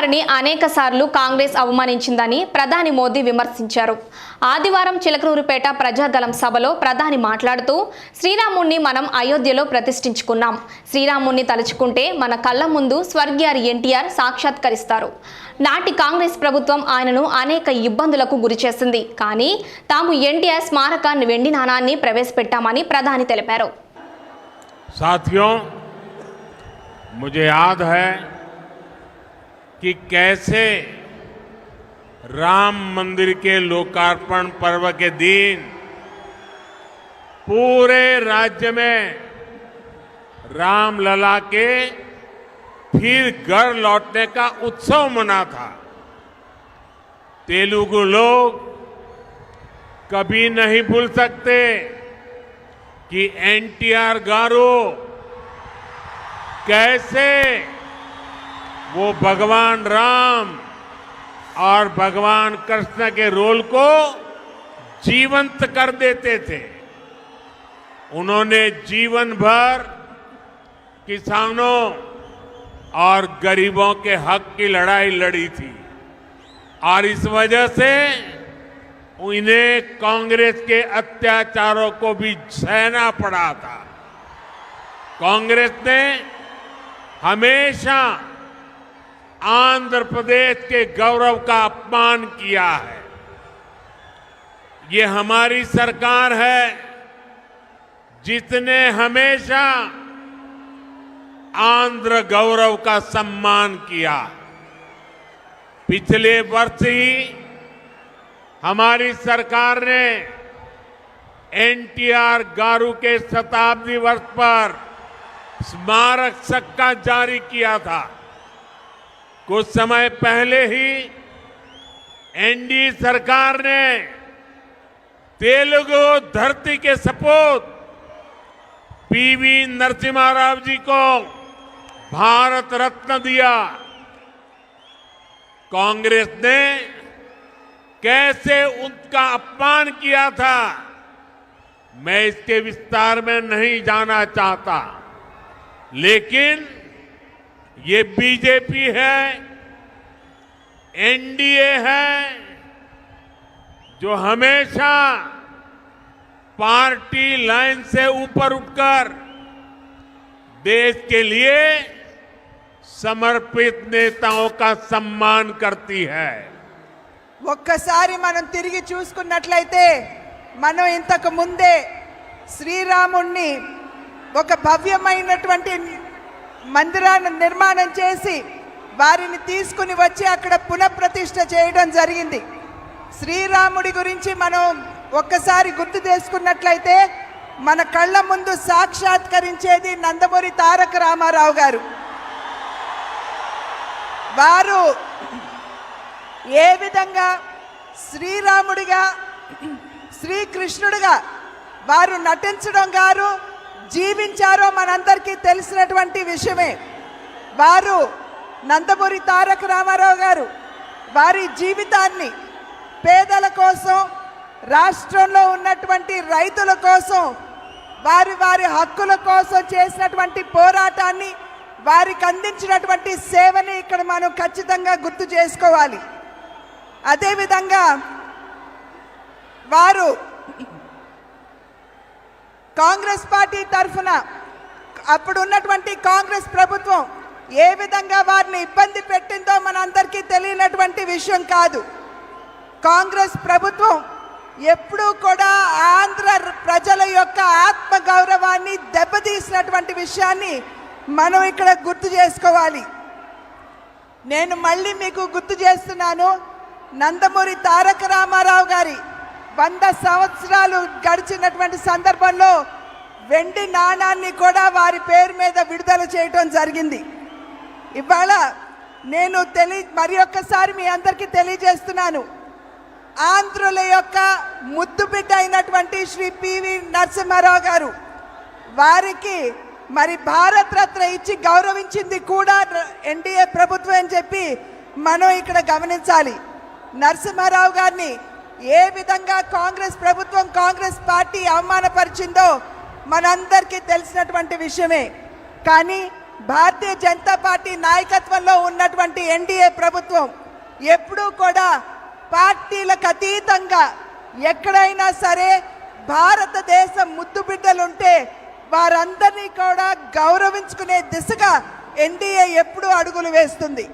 వారిని అనేక సార్లు కాంగ్రెస్ అవమానించిందని ప్రధాని మోదీ విమర్శించారు ఆదివారం చిలకలూరుపేట ప్రజాదళం సభలో ప్రధాని మాట్లాడుతూ శ్రీరాముణ్ణి మనం అయోధ్యలో ప్రతిష్ఠించుకున్నాం శ్రీరాముణ్ణి తలుచుకుంటే మన కళ్ళ ముందు స్వర్గీయారి ఎన్టీఆర్ సాక్షాత్కరిస్తారు నాటి కాంగ్రెస్ ప్రభుత్వం ఆయనను అనేక ఇబ్బందులకు గురిచేసింది కానీ తాము ఎన్టీఆర్ స్మారక వెండి నాణాన్ని ప్రవేశపెట్టామని ప్రధాని తెలిపారు साथियों मुझे याद है कि कैसे राम मंदिर के लोकार्पण पर्व के दिन पूरे राज्य में रामलला के फिर घर लौटने का उत्सव मना था। तेलुगु लोग कभी नहीं भूल सकते कि एनटीआर गारू कैसे वो भगवान राम और भगवान कृष्ण के रोल को जीवंत कर देते थे। उन्होंने जीवन भर किसानों और गरीबों के हक की लड़ाई लड़ी थी और इस वजह से उन्हें कांग्रेस के अत्याचारों को भी सहना पड़ा था। कांग्रेस ने हमेशा आंध्र प्रदेश के गौरव का अपमान किया है। ये हमारी सरकार है, जिसने हमेशा आंध्र गौरव का सम्मान किया। पिछले वर्ष ही हमारी सरकार ने एनटीआर गारू के शताब्दी वर्ष पर स्मारक सक्का जारी किया था। कुछ समय पहले ही एनडी सरकार ने तेलुगु धरती के सपूत पीवी नरसिम्हा राव जी को भारत रत्न दिया। कांग्रेस ने कैसे उनका अपमान किया था, मैं इसके विस्तार में नहीं जाना चाहता। लेकिन ये बीजेपी है एनडीए है जो हमेशा पार्टी लाइन से ऊपर उठकर देश के लिए समर्पित नेताओं का सम्मान करती है ఒక్కసారి మనం తిరిగి చూసుకున్నట్లయితే మనం ఇంతకు ముందే శ్రీరాముణ్ణి ఒక భవ్యమైనటువంటి మందిరాన్ని నిర్మాణం చేసి వారిని తీసుకుని వచ్చి అక్కడ పునఃప్రతిష్ఠ చేయడం జరిగింది. శ్రీరాముడి గురించి మనం ఒక్కసారి గుర్తు చేసుకున్నట్లయితే మన కళ్ళ ముందు సాక్షాత్కరించేది నందమూరి తారక రామారావు గారు. వారు ఏ విధంగా శ్రీరాముడిగా శ్రీకృష్ణుడిగా వారు నటించడం గారు జీవించారో మనందరికీ తెలిసినటువంటి విషయమే. వారు నందమూరి తారక రామారావు గారు వారి జీవితాన్ని పేదల కోసం రాష్ట్రంలో ఉన్నటువంటి రైతుల కోసం వారి వారి హక్కుల కోసం చేసినటువంటి పోరాటాన్ని వారికి అందించినటువంటి సేవని ఇక్కడ మనం ఖచ్చితంగా గుర్తు చేసుకోవాలి. అదేవిధంగా వారు కాంగ్రెస్ పార్టీ తరఫున అప్పుడు ఉన్నటువంటి కాంగ్రెస్ ప్రభుత్వం ఏ విధంగా వారిని ఇబ్బంది పెట్టిందో మనందరికీ తెలియనటువంటి విషయం కాదు. కాంగ్రెస్ ప్రభుత్వం ఎప్పుడూ కూడా ఆంధ్ర ప్రజల యొక్క ఆత్మ గౌరవాన్ని దెబ్బతీసినటువంటి విషయాన్ని మనం ఇక్కడ గుర్తు చేసుకోవాలి. నేను మళ్ళీ మీకు గుర్తు చేస్తున్నాను నందమూరి తారక రామారావు గారి వంద సంవత్సరాలు గడిచినటువంటి సందర్భంలో వెండి నాణాన్ని కూడా వారి పేరు మీద విడుదల చేయటం జరిగింది. ఇవాళ నేను తెలి మరి ఒక్కసారి మీ అందరికీ తెలియజేస్తున్నాను. ఆంధ్రుల యొక్క ముద్దుబిడ్డ అయినటువంటి శ్రీ పివి నరసింహారావు గారు వారికి మరి భారతరత్న ఇచ్చి గౌరవించింది కూడా ఎన్డీఏ ప్రభుత్వం అని చెప్పి మనం ఇక్కడ గమనించాలి. నరసింహారావు గారిని ఏ విధంగా కాంగ్రెస్ ప్రభుత్వం కాంగ్రెస్ పార్టీ అవమానపరిచిందో మనందరికీ తెలిసినటువంటి విషయమే. కానీ భారతీయ జనతా పార్టీ నాయకత్వంలో ఉన్నటువంటి ఎన్డీఏ ప్రభుత్వం ఎప్పుడూ కూడా పార్టీలకు అతీతంగా ఎక్కడైనా సరే భారతదేశం ముద్దుబిడ్డలుంటే వారందరినీ కూడా గౌరవించుకునే దిశగా ఎన్డీఏ ఎప్పుడూ అడుగులు వేస్తుంది.